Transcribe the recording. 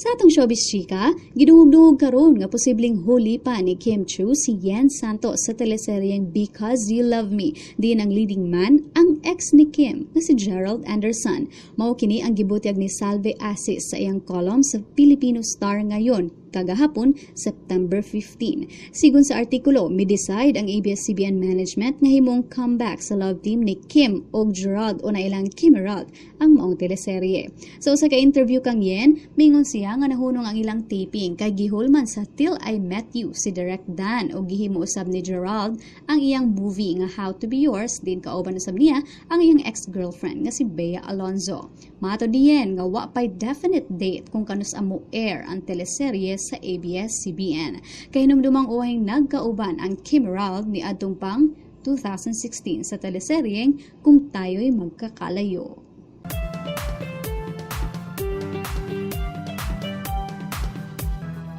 Sa atong showbiz chika, giduhog-duhog karon nga posibleng huli pa ni Kim Chu si Yen Santos sa teleseryeng Because You Love Me. Din ang leading man ang ex ni Kim nga si Gerald Anderson. Mao kini ang gibutyag ni Salve Asis sa iyang column sa Filipino Star ngayon kagahapon September 15. Sigun sa artikulo, mi-decide ang ABS-CBN management nga himong comeback sa love team ni Kim o Gerald o na ilang Kim Gerald ang maong teleserye. So sa ka-interview kang Yen, mingon siya nga nahunong ang ilang taping kay gihulman sa Till I Met You si Direct Dan o gihimo usab ni Gerald ang iyang movie nga How to Be Yours din kauban usab niya ang iyang ex-girlfriend nga si Bea Alonzo. Mato diyen nga wa pay definite date kung kanus amo air ang teleserye sa ABS-CBN. Kay hinumdumang uwahing nagkauban ang Kim Ralph ni adtong pang 2016 sa teleseryeng Kung Tayo'y Magkakalayo.